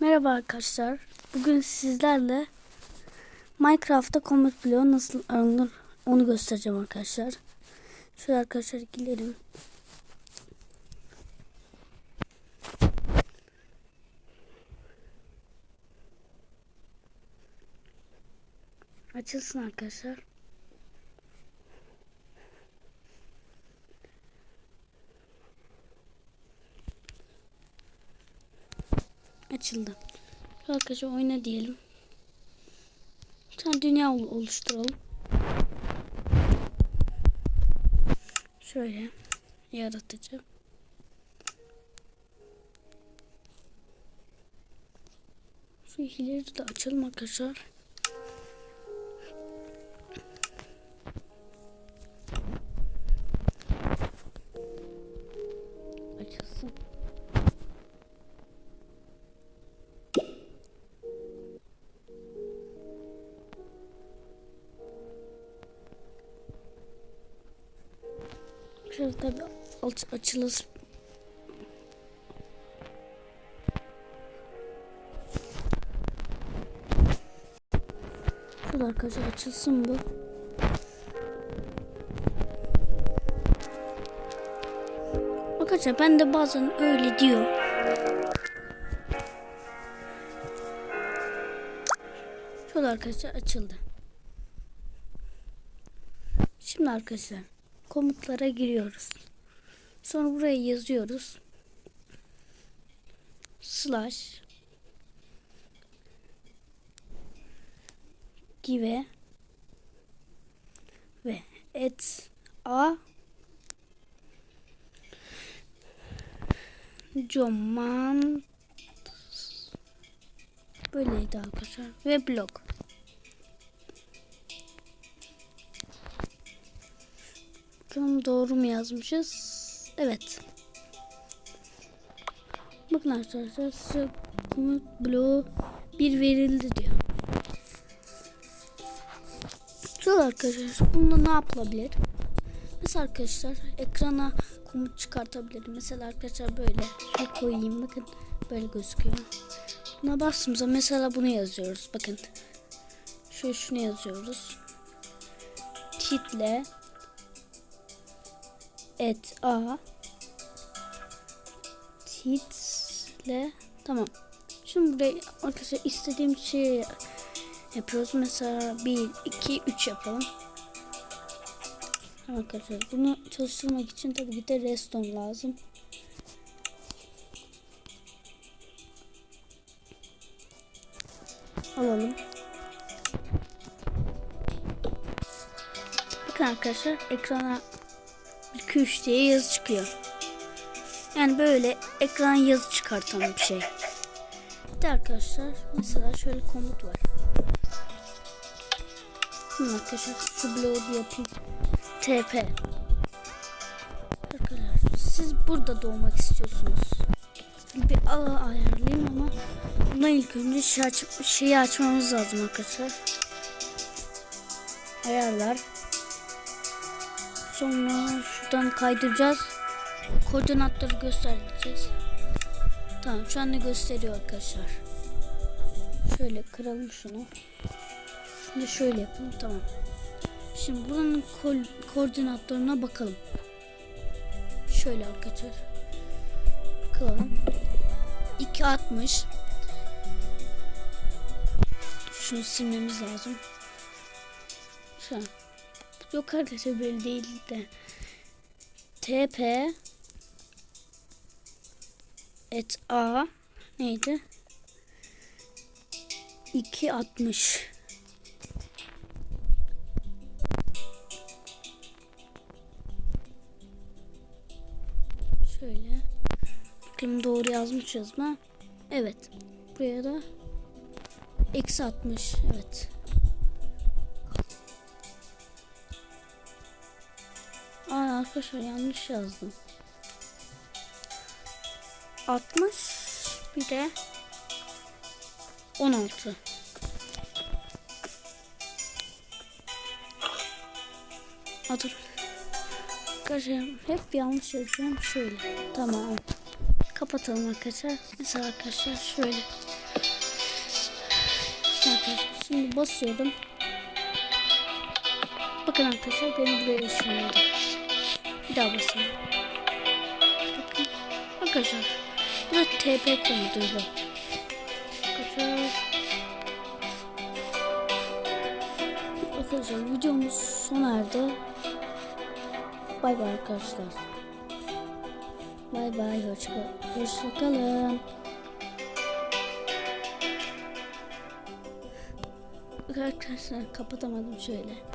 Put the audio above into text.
Merhaba arkadaşlar. Bugün sizlerle Minecraft'ta komut bloğu nasıl alınır onu göstereceğim arkadaşlar. Şöyle arkadaşlar gidelim. Açılsın arkadaşlar. Açıldı. Arkadaşlar oyna diyelim. Bir dünya ol- oluşturalım. Şöyle yaratıcı. Şu ikileri de açalım arkadaşlar. Şöyle tabi aç açılır. Şurada arkadaşlar açılsın bu. Arkadaşlar ben de bazen öyle diyor. Şurada arkadaşlar açıldı. Şimdi arkadaşlar komutlara giriyoruz. Sonra buraya yazıyoruz. Slash. Give. Ve et a command. Böyleydi arkadaşlar. Ve blok Bakalım doğru mu yazmışız? Evet. Bakın arkadaşlar size komut bloğu bir verildi diyor. Şöyle arkadaşlar bunda ne yapılabilir? Mesela arkadaşlar ekrana komut çıkartabilirim. Mesela arkadaşlar böyle şöyle koyayım bakın böyle gözüküyor. Buna bastığımızda mesela bunu yazıyoruz bakın. Şöyle şunu yazıyoruz. Title et a title tamam. Şimdi buraya arkadaşlar istediğim şeyi yapıyoruz. Mesela 1, 2, 3 yapalım. Arkadaşlar bunu çalıştırmak için tabii ki de redstone lazım. Alalım. Bakın arkadaşlar ekrana 2 3 diye yazı çıkıyor. Yani böyle ekran yazı çıkartan bir şey. Bir de arkadaşlar mesela şöyle komut var. Şimdi arkadaşlar şu bloğu yapayım. TP. Arkadaşlar siz burada doğmak istiyorsunuz. Bir ağı ayarlayayım ama bundan ilk önce şey aç şeyi açmamız lazım arkadaşlar. Ayarlar. Sonra şuradan kaydıracağız. Koordinatları göstereceğiz. Tamam şu anda gösteriyor arkadaşlar. Şöyle kıralım şunu. Şimdi şöyle yapalım tamam. Şimdi buranın ko koordinatlarına bakalım. Şöyle arkadaşlar. Bakalım. 260 Şunu silmemiz lazım. Şu an. Yok arkadaşlar böyle değil de. TP et A neydi? 260 Şöyle. Bakayım doğru yazmışız mı? Evet. Buraya da eksi 60. Evet. Arkadaşlar yanlış yazdım. 60 bir de 16. Aa, dur. Arkadaşlar hep yanlış yazıyorum. Şöyle. Tamam. Kapatalım arkadaşlar. Mesela arkadaşlar şöyle. Arkadaşlar şimdi basıyorum. Bakın arkadaşlar beni buraya ışınladı. Bir daha basayım. Bakın. Arkadaşlar. Burada TP komutuydu. Arkadaşlar. Arkadaşlar videomuz sona erdi. Bay bay arkadaşlar. Bay bay hoşça hoşça kalın. Arkadaşlar kapatamadım şöyle.